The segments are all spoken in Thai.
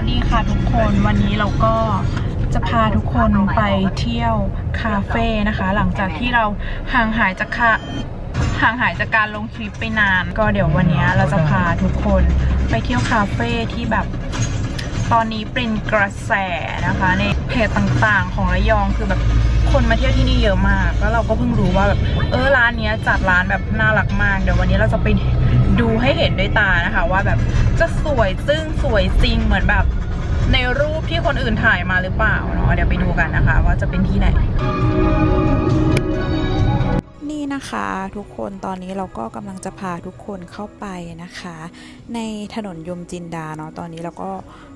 วัสดีค่ะทุกคนวันนี้เราก็จะพาทุกคนไปเที่ยวคาเฟ่นะคะ หลังจากที่เราห่างหายจากค่ะห่างหายจากการลงคลิปไปนาน ก็เดี๋ยววันนี้เราจะพาทุกคนไปเที่ยวคาเฟ่ที่แบบตอนนี้เป็นกระแสนะคะ ในเพจต่างๆ ของระยองคือแบบคนมาเที่ยวที่นี่เยอะมาก แล้วเราก็เพิ่งรู้ว่าแบบเออร้านเนี้ยจัดร้านแบบน่ารักมาก เดี๋ยววันนี้เราจะไป ดูให้เห็นด้วยตานะคะว่าแบบจะสวยซึ่งสวยจริงเหมือนแบบในรูปที่คนอื่นถ่ายมาหรือเปล่าเนาะเดี๋ยวไปดูกันนะคะ ว่าจะเป็นที่ไหน นี่นะคะทุกคนตอนนี้เราก็กำลังจะพาทุกคนเข้าไปนะคะ ในถนนยมจินดาเนาะตอนนี้เราก็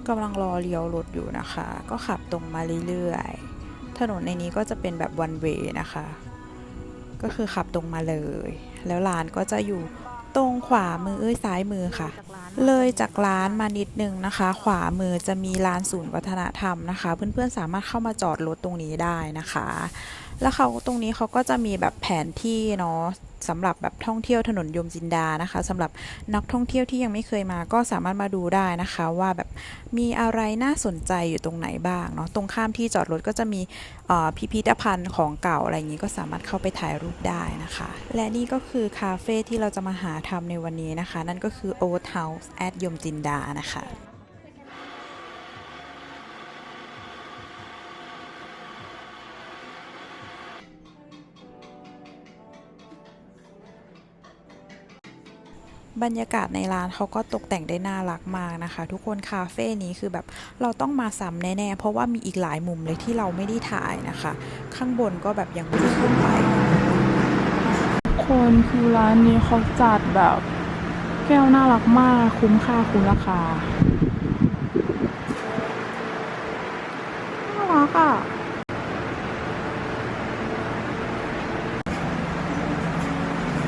กำลังรอเลี้ยวรถอยู่นะคะ ก็ขับตรงมาเรื่อยๆถนนในนี้ก็จะเป็นแบบวันเวนะคะ ก็คือขับตรงมาเลย แล้วร้านก็จะอยู่ ตรงขวามือเอ้ยซ้ายมือค่ะ เลยจากร้านมานิดนึงนะคะ ขวามือจะมีลานศูนย์วัฒนธรรมนะคะ เพื่อนๆสามารถเข้ามาจอดรถตรงนี้ได้นะคะ แล้วเขาตรงนี้เขาก็จะมีแบบแผนที่เนาะสำหรับแบบท่องเที่ยวถนนยมจินดานะคะสำหรับนักท่องเที่ยวที่ยังไม่เคยมาก็สามารถมาดูได้นะคะว่าแบบมีอะไรน่าสนใจอยู่ตรงไหนบ้างเนาะตรงข้ามที่จอดรถก็จะมีอ่อพิพิธภัณฑ์ของเก่าอะไรอย่างนี้ก็สามารถเข้าไปถ่ายรูปได้นะคะ และนี่ก็คือคาเฟ่ที่เราจะมาหาทำในวันนี้นะคะ นั่นก็คือ Old House at ยมจินดานะคะ บรรยากาศในร้านเขาก็ตกแต่งได้น่ารักมากนะคะ ทุกคนคาเฟ่นี้คือแบบเราต้องมาซ้ำแน่ๆ เพราะว่ามีอีกหลายมุมเลยที่เราไม่ได้ถ่ายนะคะ ข้างบนก็แบบยังไม่ได้ขึ้นไปคนคือร้านนี้เขาจัดแบบแก้วน่ารักมากคุ้มค่าคุ้มราคาน่ารักอะ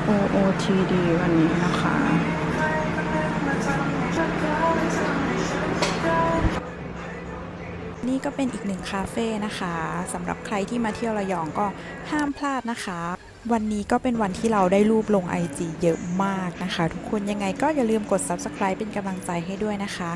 OOTD วันนี้นะคะ นี่ก็เป็นอีกหนึ่งคาเฟ่นะคะสำหรับใครที่มาเที่ยวระยองก็ห้ามพลาดนะคะ วันนี้ก็เป็นวันที่เราได้รูปลง IG เยอะมากนะคะ ทุกคนยังไงก็อย่าลืมกด Subscribe เป็นกำลังใจให้ด้วยนะคะ